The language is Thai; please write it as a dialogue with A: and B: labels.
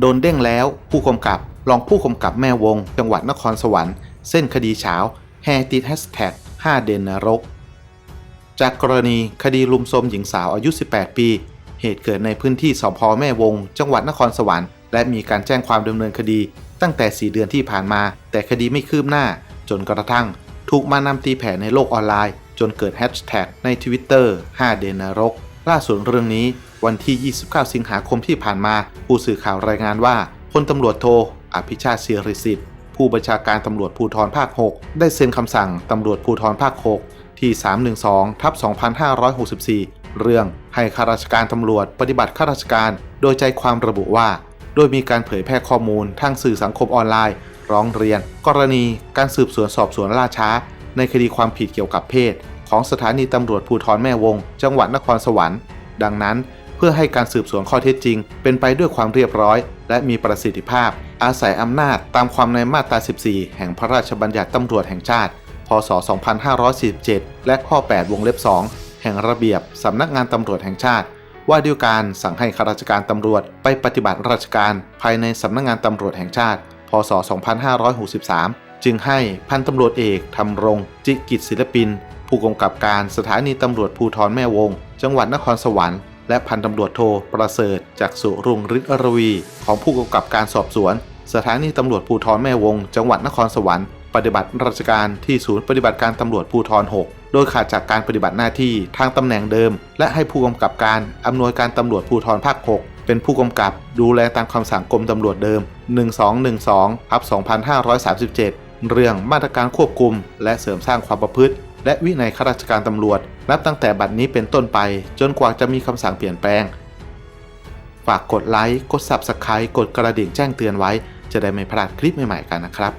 A: โดนเด้งแล้ว ผู้กำกับรองผู้กำกับแม่วง จังหวัดนครสวรรค์ เส้นคดีเช้าแฮติดแฮชแท็ก5เดนนรก จากกรณีคดีลุมโทรมหญิงสาวอายุ 18 ปี เหตุเกิดในพื้นที่สพแม่วง จังหวัดนครสวรรค์ และมีการแจ้งความดำเนินคดี ตั้งแต่ 4 เดือนที่ผ่านมา แต่คดีไม่คืบหน้า จนกระทั่ง ถูกมานำตีแผ่ในโลกออนไลน์ จนเกิดแฮชแท็กใน Twitter 5เดนนรก ล่าสุดเรื่องนี้ วันที่ 29 สิงหาคมที่ผ่านมา ผู้สื่อข่าวรายงานว่าพลตำรวจโท อภิชาติศิริสิทธิ์ ผู้บัญชาการตำรวจภูธรภาค 6 ได้เซ็นคำสั่งตำรวจภูธรภาค 6 ที่ 312ทับ2564 เรื่องให้ข้าราชการตำรวจปฏิบัติข้าราชการ โดยใจความระบุว่า โดยมีการเผยแพร่ข้อมูลทางสื่อสังคมออนไลน์ ร้องเรียน กรณีการสืบสวนสอบสวนล่าช้า ในคดีความผิดเกี่ยวกับเพศ ของสถานีตำรวจภูธรแม่วง จังหวัดนครสวรรค์ ดังนั้น เพื่อให้การสืบสวนข้อเท็จจริง เป็นไปด้วยความเรียบร้อย และมีประสิทธิภาพ อาศัยอำนาจตามความในมาตรา 14 แห่งพระราชบัญญัติตำรวจแห่งชาติ พศ 2547 และข้อ 8 วงเล็บ 2 แห่งระเบียบสำนักงานตำรวจแห่งชาติ ว่าด้วยการสั่งให้ข้าราชการตำรวจไปปฏิบัติราชการภายในสำนักงานตำรวจแห่งชาติ พศ 2563 จึงให้พันตำรวจเอกทำรง จิกิจศิลปิน ผู้กำกับการสถานีตำรวจภูธรแม่วง จังหวัดนครสวรรค์ และพันตำรวจโทประเสริฐจากสุรุงฤทธิ์อรวี ของผู้กำกับการสอบสวน สถานีตำรวจภูธรแม่วง จังหวัดนครสวรรค์ปฏิบัติราชการที่ศูนย์ปฏิบัติการตำรวจภูธร 6 โดยขาดจากการปฏิบัติหน้าที่ทางตำแหน่งเดิม และให้ผู้กำกับการอำนวยการตำรวจภูธรภาค 6 เป็นผู้กำกับดูแลตามคำสั่งกรมตำรวจเดิม 1212ทับ2537 เรื่องมาตรการควบคุม และเสริมสร้างความประพฤติ และวินัยข้าราชการตำรวจ นับตั้งแต่บัดนี้เป็นต้นไป จนกว่าจะมีคำสั่งเปลี่ยนแปลง ฝากกดไลค์ กด Subscribe กดกระดิ่งแจ้งเตือนไว้ จะได้ไม่พลาดคลิปใหม่ๆกันนะครับ